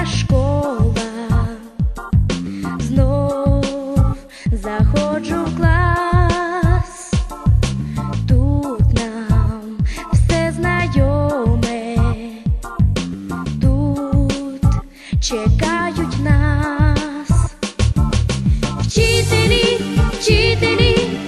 Музична школа, знов заходжу в клас, тут нам все знайоме, тут чекають нас, вчителі, вчителі.